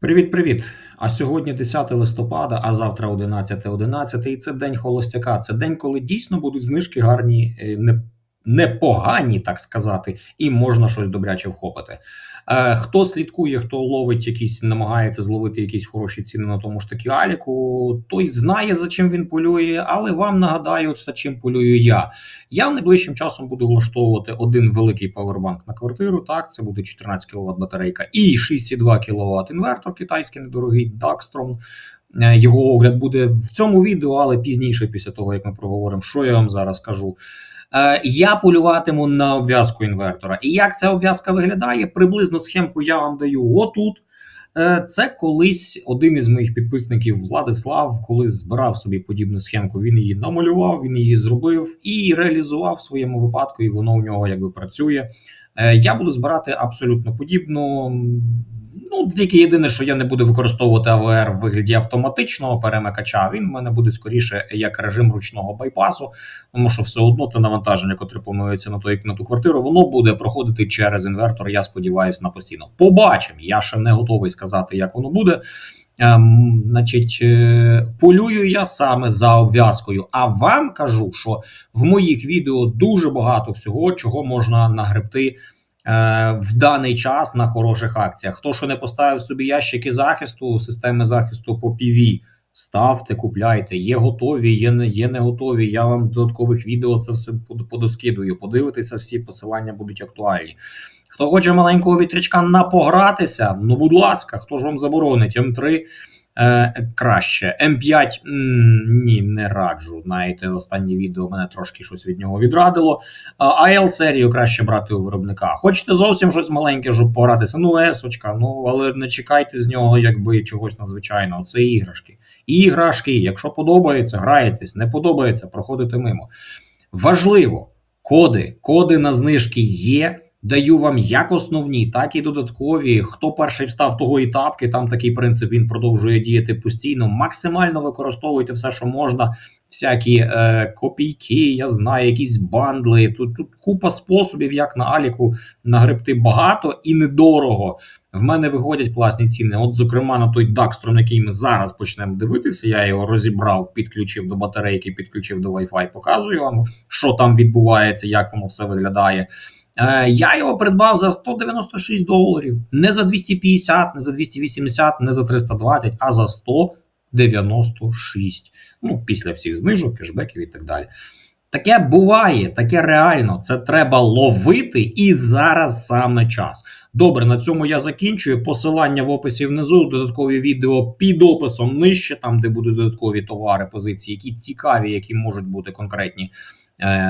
Привіт-привіт! А сьогодні 10 листопада, а завтра 11.11, 11, і це день холостяка. Це день, коли дійсно будуть знижки гарні, е, не, непогані, так сказати, і можна щось добряче вхопити. Е, хто слідкує, хто ловить якісь, намагається зловити якісь хороші ціни на тому ж таки Аліку, той знає, за чим він полює, але вам нагадаю, за чим полюю я. Я найближчим часом буду влаштовувати один великий павербанк на квартиру. Так, це буде 14 кВт батарейка і 6,2 кВт інвертор китайський недорогий Daxtrom. Е, Його огляд буде в цьому відео, але пізніше, після того як ми проговоримо, що я вам зараз кажу. Е, Я полюватиму на обв'язку інвертора. І як ця обв'язка виглядає? Приблизно схемку я вам даю отут. Е, Це колись один із моїх підписників Владислав, коли збирав собі подібну схемку, він її намалював, він її зробив і реалізував в своєму випадку, і воно у нього якби працює. Е, Я буду збирати абсолютно подібно. Ну, тільки єдине, що я не буду використовувати АВР в вигляді автоматичного перемикача. Він в мене буде скоріше як режим ручного байпасу, тому що все одно те навантаження, котре планується на той на ту квартиру, воно буде проходити через інвертор. Я сподіваюся, на постійно. Побачимо. Я ще не готовий сказати, як воно буде. Ем, значить, е, полюю я саме за обв'язкою. А вам кажу, що в моїх відео дуже багато всього, чого можна нагребти в даний час на хороших акціях. Хто що не поставив собі ящики захисту, системи захисту по PV, ставте, купляйте. Є готові, є не, є не готові. Я вам додаткових відео це все подоскидую. Подивитися, всі посилання будуть актуальні. Хто хоче маленького вітрячка напогратися, ну будь ласка, хто ж вам заборонить? М3 е, краще. М5 ні, не раджу. Знаєте, останнє відео мене трошки щось від нього відрадило. А серію краще брати у виробника. Хочете зовсім щось маленьке, щоб погратися? Ну, есочка, ну але не чекайте з нього якби чогось надзвичайного. Це іграшки. Іграшки, якщо подобається, граєтесь, не подобається, проходите мимо. Важливо, коди, коди на знижки є. Даю вам як основні, так і додаткові. Хто перший встав, того і тапки. Там такий принцип він продовжує діяти постійно. Максимально використовуйте все, що можна. Всякі е, копійки, я знаю, якісь бандли. Тут, тут купа способів, як на Аліку нагребти багато і недорого. В мене виходять класні ціни. От, зокрема, на той Daxtrom, який ми зараз почнемо дивитися. Я його розібрав, підключив до батарейки, підключив до Wi-Fi. Показую вам, що там відбувається, як воно все виглядає. Е, Я його придбав за 196 доларів. Не за 250, не за 280, не за 320, а за 196. Ну, після всіх знижок, кешбеків і так далі. Таке буває, таке реально. Це треба ловити, і зараз саме час. Добре, на цьому я закінчую. Посилання в описі внизу, додаткові відео під описом нижче, там де будуть додаткові товари, позиції, які цікаві, які можуть бути конкретні,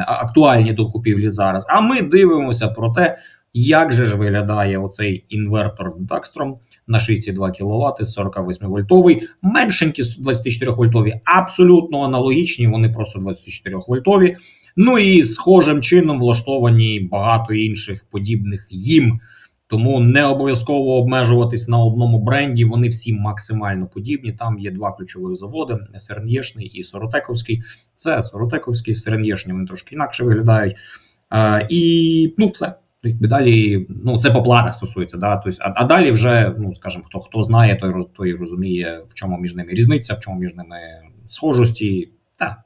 актуальні до купівлі зараз. А ми дивимося про те, як же ж виглядає оцей інвертор Дакстром на 6,2 кВт, 48 вольтовий, меншенькі 24 вольтові, абсолютно аналогічні, вони просто 24 вольтові. Ну і схожим чином влаштовані багато інших подібних їм. Тому не обов'язково обмежуватись на одному бренді. Вони всі максимально подібні. Там є два ключових заводи: СРНЄшний і Соротековський. Це Соротековський, СРНЄшні, вони трошки інакше виглядають. Е, і ну, все. Далі, ну це по платах стосується, да. Тобто, а, а далі вже, ну скажімо, хто хто знає, той роз- той розуміє, в чому між ними різниця, в чому між ними схожості. Та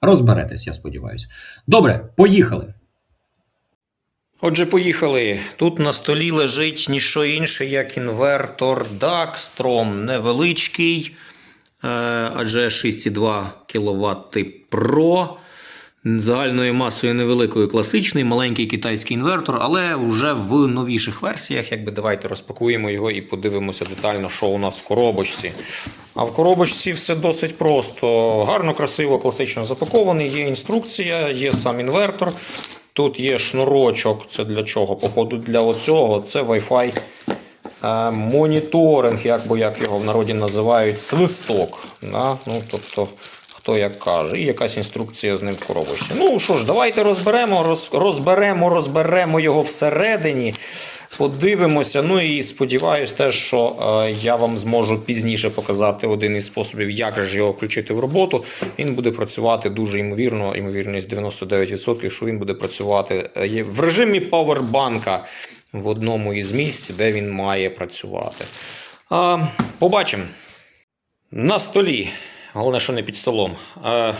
розберетесь, я сподіваюся. Добре, поїхали. Отже, поїхали. Тут на столі лежить ніщо інше, як інвертор Daxtrom, невеличкий, е, адже 6,2 кВт Pro. Загальною масою невеликої класичний, маленький китайський інвертор, але вже в новіших версіях. Якби давайте розпакуємо його і подивимося детально, що у нас в коробочці. А в коробочці все досить просто. Гарно, красиво, класично запакований. Є інструкція, є сам інвертор. Тут є шнурочок. Це для чого? Походу, для оцього. Це Wi-Fi е, моніторинг, як би як його в народі називають, свисток. Да? Ну, тобто, хто як каже, і якась інструкція з ним в коробочці. Ну що ж, давайте розберемо, роз, розберемо, розберемо його всередині. Подивимося. Ну і сподіваюся, теж, що е, я вам зможу пізніше показати один із способів, як же його включити в роботу. Він буде працювати дуже ймовірно, ймовірність 99%, що він буде працювати е, в режимі павербанка в одному із місць, де він має працювати. А, побачимо. На столі, головне, що не під столом. А,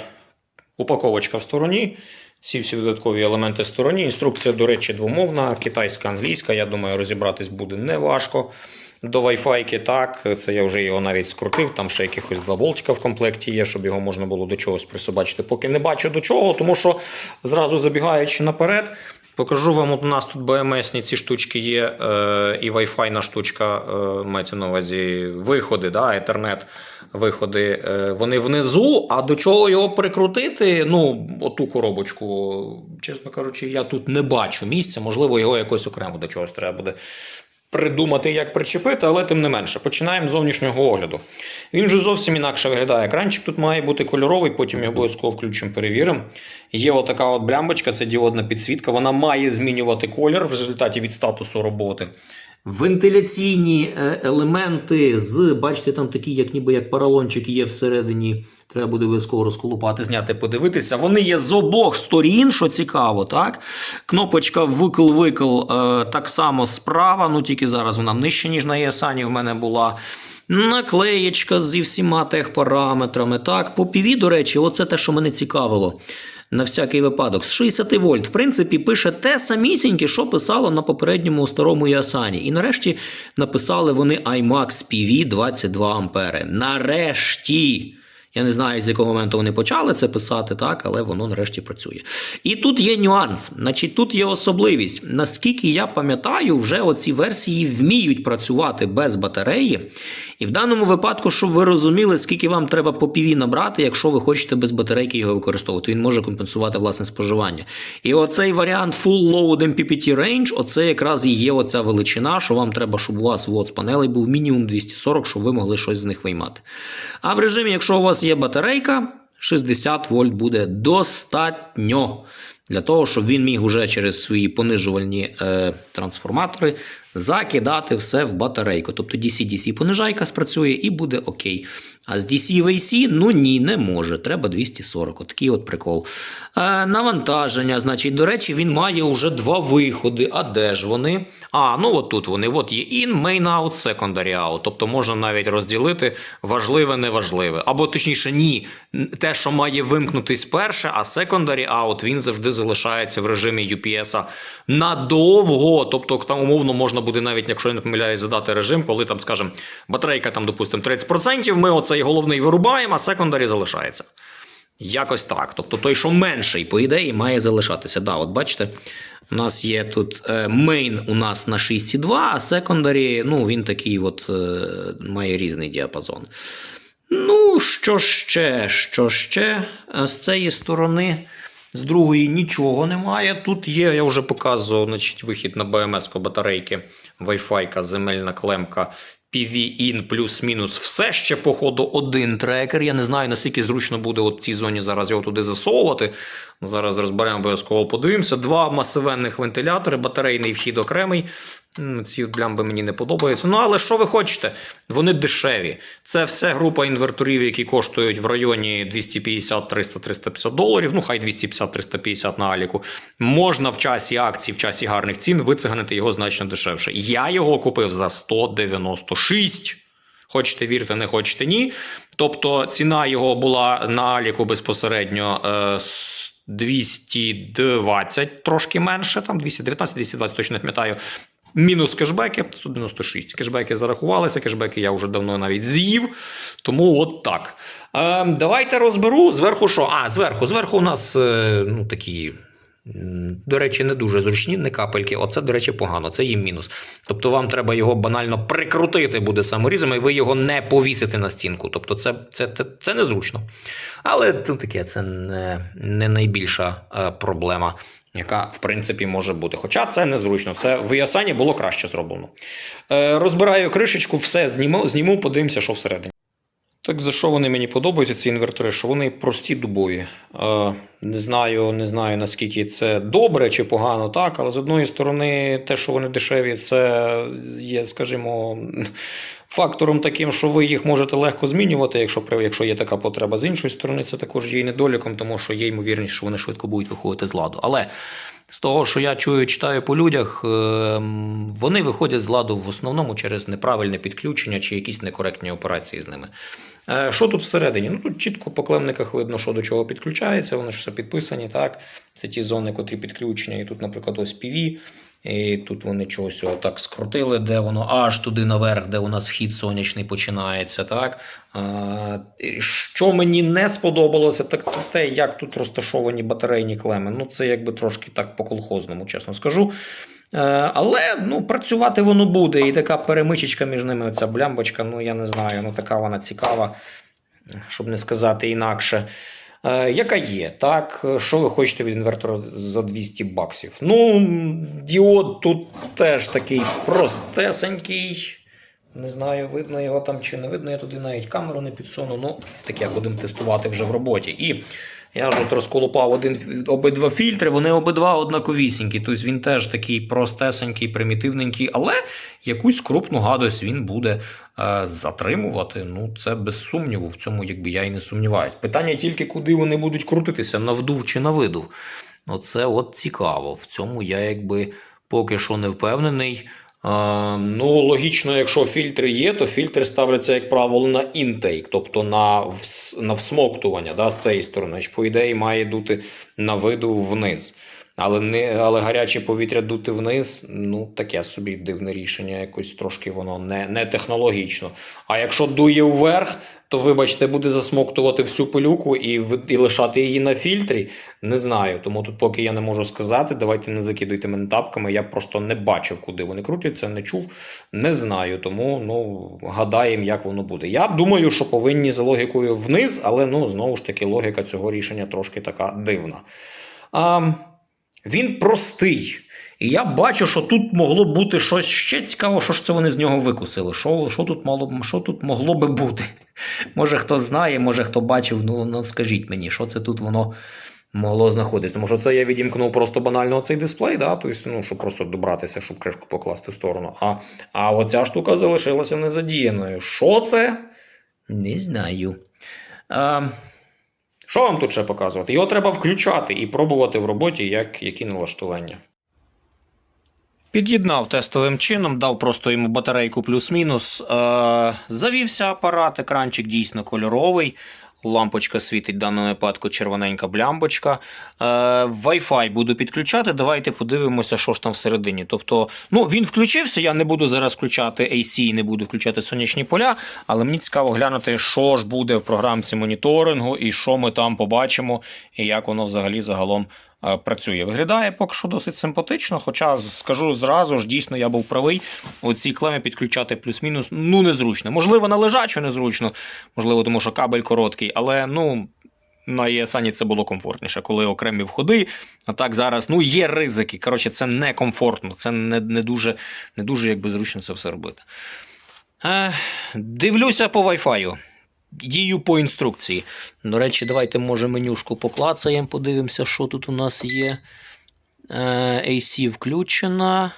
упаковочка в стороні. Ці всі додаткові елементи в стороні. Інструкція, до речі, двомовна, китайська, англійська. Я думаю, розібратись буде неважко. До Wi-Fi так, це я вже його навіть скрутив. Там ще якихось два болтика в комплекті є, щоб його можна було до чогось присобачити. Поки не бачу до чого, тому що зразу забігаючи наперед, покажу вам. От у нас тут BMS ці штучки є, е, і Wi-Fi штучка, е, мається на увазі виходи, да, Ethernet виходи. Е, вони внизу. А до чого його прикрутити? Ну, оту коробочку, чесно кажучи, я тут не бачу місця. Можливо, його якось окремо до чогось треба буде придумати, як причепити, але тим не менше. Починаємо з зовнішнього огляду. Він вже зовсім інакше виглядає. Екранчик тут має бути кольоровий, потім його обов'язково включимо, перевіримо. Є отака от блямбочка, це діодна підсвітка. Вона має змінювати колір в результаті від статусу роботи. Вентиляційні е, елементи з, бачите, там такі, як ніби як паралончик є всередині. Треба буде обов'язково розколупати, зняти, подивитися. Вони є з обох сторін, що цікаво, так? Кнопочка викл-викл е, так само справа, ну тільки зараз вона нижче, ніж на ESAN в мене була. Наклеєчка зі всіма техпараметрами. Так, по PV, до речі, оце те, що мене цікавило. На всякий випадок, з 60 вольт, в принципі, пише те самісіньке, що писало на попередньому старому Ясані. І нарешті написали вони iMax PV 22 ампери. Нарешті! Я не знаю, з якого моменту вони почали це писати, так, але воно нарешті працює. І тут є нюанс. Значить, тут є особливість. Наскільки я пам'ятаю, вже оці версії вміють працювати без батареї. І в даному випадку, щоб ви розуміли, скільки вам треба по PV набрати, якщо ви хочете без батарейки його використовувати, він може компенсувати власне споживання. І оцей варіант Full Load MPPT Range, оце якраз і є оця величина, що вам треба, щоб у вас вот з панелей був мінімум 240, щоб ви могли щось з них виймати. А в режимі, якщо у вас є батарейка, 60 вольт буде достатньо для того, щоб він міг уже через свої понижувальні е, трансформатори закидати все в батарейку. Тобто DC-DC понижайка спрацює і буде окей. А з DC в AC, ну ні, не може. Треба 240. Отакий от прикол. Е, навантаження, значить, до речі, він має вже два виходи. А де ж вони? А, ну от тут вони. От є in, main out, secondary out. Тобто можна навіть розділити важливе, неважливе. Або точніше, ні. Те, що має вимкнутись перше, а secondary out, він завжди залишається в режимі UPS надовго. Тобто, там умовно можна буде навіть, якщо я не помиляюсь, задати режим, коли там, скажімо, батарейка там, допустимо, 30%, ми оцей головний вирубаємо, а секондарі залишається. Якось так. Тобто той, що менший, по ідеї, має залишатися. Да, от бачите, у нас є тут мейн у нас на 6,2, а секондарі, ну, він такий от е, має різний діапазон. Ну, що ще, що ще Е, з цієї сторони. З другої нічого немає. Тут є, я вже показував значить, вихід на BMS батарейки, Wi-Fi, земельна клемка, PV-IN плюс-мінус. Все ще, походу, один трекер. Я не знаю, наскільки зручно буде от в цій зоні зараз його туди засовувати. Зараз розберемо обов'язково подивимося. Два масивенних вентилятори, батарейний вхід окремий. Ці блямби мені не подобаються. Ну, але що ви хочете? Вони дешеві. Це все група інверторів, які коштують в районі 250, 300, 350 доларів. Ну, хай 250, 350 на аліку. Можна в часі акцій, в часі гарних цін вициганити його значно дешевше. Я його купив за 196. Хочете вірте, не хочете ні. Тобто ціна його була на аліку безпосередньо. Е, 220, трошки менше, там 219, 220, точно не пам'ятаю. Мінус кешбеки 196. Кешбеки зарахувалися, кешбеки я вже давно навіть з'їв. Тому от так. Е, давайте розберу зверху що? А, зверху. Зверху у нас е, ну, такі. До речі, не дуже зручні, не капельки. Оце, до речі, погано, це їм мінус. Тобто вам треба його банально прикрутити буде саморізом, і ви його не повісите на стінку. Тобто це, це, це, це незручно. Але тут таке, це не, не найбільша е, проблема, яка в принципі може бути. Хоча це незручно. Це в Ясані було краще зроблено. Е, розбираю кришечку, все зніму, зніму, подивимося, що всередині. Так за що вони мені подобаються, ці інвертори? Що вони прості дубові. Е, не знаю, не знаю наскільки це добре чи погано, так, але з одної сторони, те, що вони дешеві, це є, скажімо, фактором таким, що ви їх можете легко змінювати, якщо, якщо є така потреба. З іншої сторони, це також є недоліком, тому що є ймовірність, що вони швидко будуть виходити з ладу. Але З того, що я чую, читаю по людях, ем, вони виходять з ладу в основному через неправильне підключення чи якісь некоректні операції з ними. Е, Що тут всередині? Ну тут чітко по клемниках видно, що до чого підключається, вони ж все підписані, так? Це ті зони, котрі підключення. І тут, наприклад, ось PV, і тут вони чогось так скрутили, де воно аж туди наверх, де у нас вхід сонячний починається. Так? А, що мені не сподобалося, так це те, як тут розташовані батарейні клеми. Ну, це якби трошки так по-колхозному, чесно скажу. Е, Але ну, працювати воно буде. І така перемичечка між ними, оця блямбочка, ну я не знаю, ну така вона цікава, щоб не сказати інакше. Е, яка є, так? Що ви хочете від інвертора за 200 баксів? Ну, діод тут теж такий простесенький. Не знаю, видно його там чи не видно. Я туди навіть камеру не підсуну. Ну, таке будемо тестувати вже в роботі. І я ж от розколупав один, обидва фільтри, вони обидва однаковісінькі. Тобто він теж такий простесенький, примітивненький, але якусь крупну гадость він буде е, затримувати. Ну, це без сумніву. В цьому якби я і не сумніваюсь. Питання тільки, куди вони будуть крутитися, на вдув чи на видув. Оце от цікаво. В цьому я якби поки що не впевнений. Ну, логічно, якщо фільтри є, то фільтри ставляться, як правило, на інтейк, тобто на, вс- на всмоктування да, з цієї сторони. Значить, По ідеї, має дути на виду вниз. Але, не, але гаряче повітря дути вниз, ну таке собі дивне рішення, якось трошки воно не, не технологічно. А якщо дує вверх, то вибачте, буде засмоктувати всю пилюку і, і лишати її на фільтрі. Не знаю. Тому тут, поки я не можу сказати, давайте не закидуйте мене тапками. Я просто не бачив, куди вони крутяться, не чув, не знаю. Тому ну, гадаємо, як воно буде. Я думаю, що повинні за логікою вниз, але ну, знову ж таки, логіка цього рішення трошки така дивна. А, він простий. І я бачу, що тут могло бути щось ще цікаво, що ж це вони з нього викусили. Що, що, тут, мало, що тут могло би бути? Може, хто знає, може хто бачив, ну, ну скажіть мені, що це тут воно могло знаходитися. Тому що це я відімкнув просто банально цей дисплей, да? тобто, ну, щоб просто добратися, щоб кришку покласти в сторону. А, а оця штука залишилася незадіяною. Що це? Не знаю. А, що вам тут ще показувати? Його треба включати і пробувати в роботі, як, які налаштування. Під'єднав тестовим чином, дав просто йому батарейку плюс-мінус. Е, завівся апарат, екранчик дійсно кольоровий. Лампочка світить в даному випадку червоненька блямбочка. Е, Wi-Fi буду підключати. Давайте подивимося, що ж там всередині. Тобто, ну, він включився. Я не буду зараз включати AC, не буду включати сонячні поля, але мені цікаво глянути, що ж буде в програмці моніторингу і що ми там побачимо, і як воно взагалі загалом працює. Виглядає поки що досить симпатично, хоча скажу зразу ж, дійсно я був правий. Оці клеми підключати плюс-мінус ну незручно. Можливо, на лежачу незручно, можливо, тому що кабель короткий, але ну. На ESAN це було комфортніше, коли окремі входи. А так зараз ну, є ризики. Коротше, це некомфортно, це не, не, дуже, не дуже якби зручно це все робити. Е, дивлюся по Wi-Fi. Дію по інструкції. До речі, давайте, може, менюшку поклацаємо, подивимося, що тут у нас є. Е, AC включена.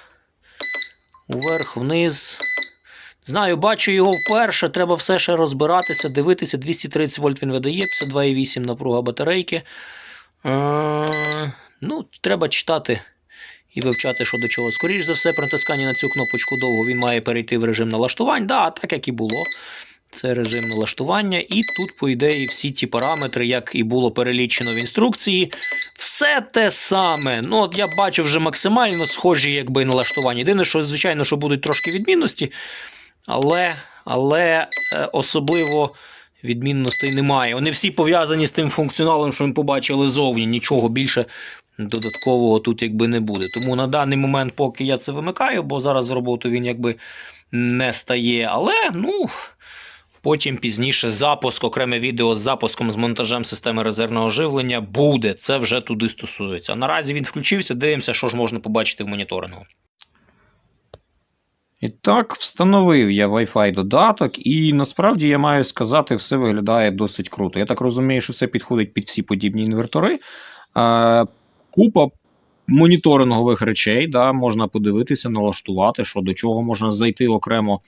Вверх, вниз. Знаю, бачу його вперше. Треба все ще розбиратися, дивитися. 230 вольт він видає, 52,8 напруга батарейки. Е, ну, треба читати і вивчати, що до чого. Скоріше за все, при натисканні на цю кнопочку довго він має перейти в режим налаштувань. Да, так як і було. Це режим налаштування, і тут, по ідеї, всі ті параметри, як і було перелічено в інструкції, все те саме. Ну, от я бачу вже максимально схожі якби налаштування. Єдине, що, звичайно, що будуть трошки відмінності, але, але е, особливо відмінностей немає. Вони всі пов'язані з тим функціоналом, що ми побачили зовні. Нічого більше додаткового тут якби не буде. Тому на даний момент, поки я це вимикаю, бо зараз в роботу він якби не стає. Але, ну. Потім пізніше запуск, окреме відео з запуском з монтажем системи резервного живлення буде. Це вже туди стосується. Наразі він включився, дивимося, що ж можна побачити в моніторингу. І так, встановив я Wi-Fi додаток, і насправді я маю сказати, все виглядає досить круто. Я так розумію, що це підходить під всі подібні інвертори. Е, купа моніторингових речей, да, можна подивитися, налаштувати, що до чого можна зайти окремо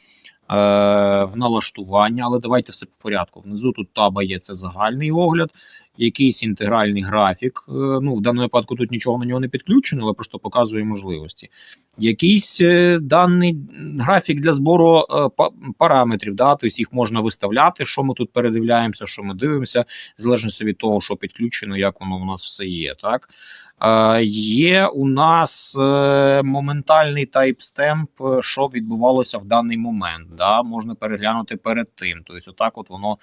в налаштування, але давайте все по порядку. Внизу тут таба є це загальний огляд, якийсь інтегральний графік. Е, ну, в даному випадку тут нічого на нього не підключено, але просто показує можливості. Якийсь е, даний графік для збору е, параметрів, да, тобто їх можна виставляти, що ми тут передивляємося, що ми дивимося, в залежності від того, що підключено, як воно у нас все є. Так? Є у нас моментальний тайпстемп, що відбувалося в даний момент. Да? Можна переглянути перед тим. Тобто, отак от воно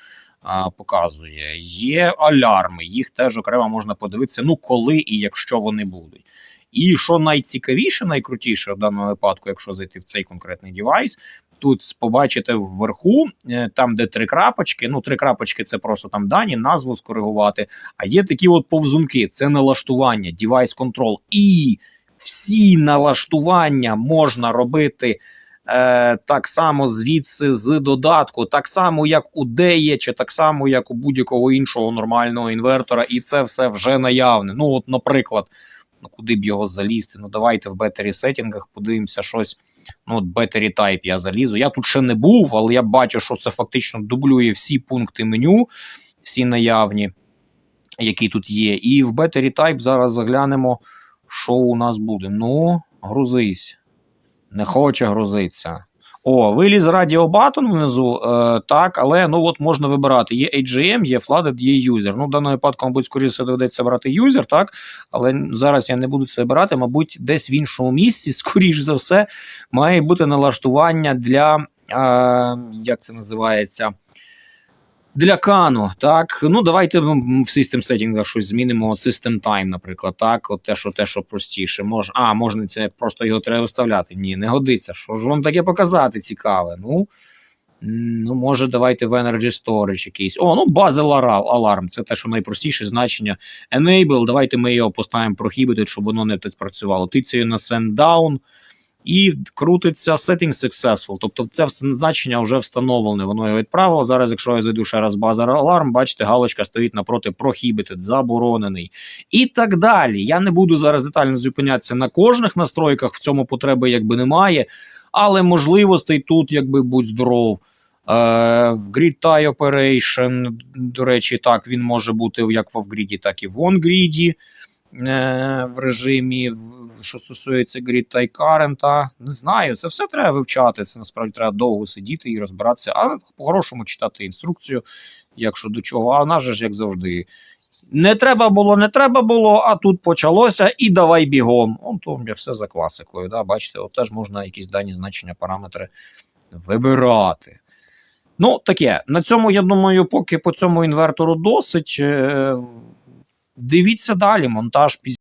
показує. Є алярми, їх теж окремо можна подивитися, ну коли і якщо вони будуть. І що найцікавіше, найкрутіше в даному випадку, якщо зайти в цей конкретний девайс, тут побачите вверху, е, там, де три крапочки. Ну, три крапочки це просто там дані, назву скоригувати. А є такі от повзунки: це налаштування, device control. І всі налаштування можна робити. Е, так само звідси з додатку, так само як у Деє, чи так само як у будь-якого іншого нормального інвертора, і це все вже наявне. Ну, от, наприклад, ну куди б його залізти? Ну, давайте в Battery сеттінгах подивимося щось. Ну, от Battery Type я залізу. Я тут ще не був, але я бачу, що це фактично дублює всі пункти меню, всі наявні, які тут є. І в Battery Type зараз заглянемо, що у нас буде. Ну, грузись. Не хоче грузитися. О, виліз радіо батон внизу, е, так, але ну от можна вибирати. Є AGM, є Flooded, є User. Ну, в даному випадку, мабуть, скоріше доведеться брати User, так? Але зараз я не буду це брати. Мабуть, десь в іншому місці, скоріш за все, має бути налаштування для. Е, як це називається? Для кану, так. Ну, давайте в System сеттінгах щось змінимо. System Time, наприклад, так. От те, що те, що простіше. Мож... А, можна це просто його треба виставляти. Ні, не годиться. Що ж вам таке показати цікаве? Ну, ну може, давайте в Energy Storage якийсь. О, ну база Alarm. Це те, що найпростіше значення. Enable, давайте ми його поставимо Prohibited, щоб воно не працювало. Тицею на Send Down. І крутиться setting successful. Тобто це значення вже встановлене. Воно його відправило. Зараз, якщо я зайду ще раз базар аларм, бачите, галочка стоїть напроти prohibited, заборонений. І так далі. Я не буду зараз детально зупинятися на кожних настройках, в цьому потреби якби немає. Але можливостей тут, якби будь здоров. Е, в Grid Tie Operation, до речі, так, він може бути як в off-grid, так і в on-grid в режимі, що стосується Grid Tie Current. Не знаю, це все треба вивчати. Це насправді треба довго сидіти і розбиратися, а по-хорошому читати інструкцію, якщо до чого. А вона же ж як завжди. Не треба було, не треба було, а тут почалося і давай бігом. Он то все за класикою. Да? Бачите, от теж можна якісь дані значення, параметри вибирати. Ну, таке. На цьому, я думаю, поки по цьому інвертору досить. Дивіться далі, монтаж пізніше.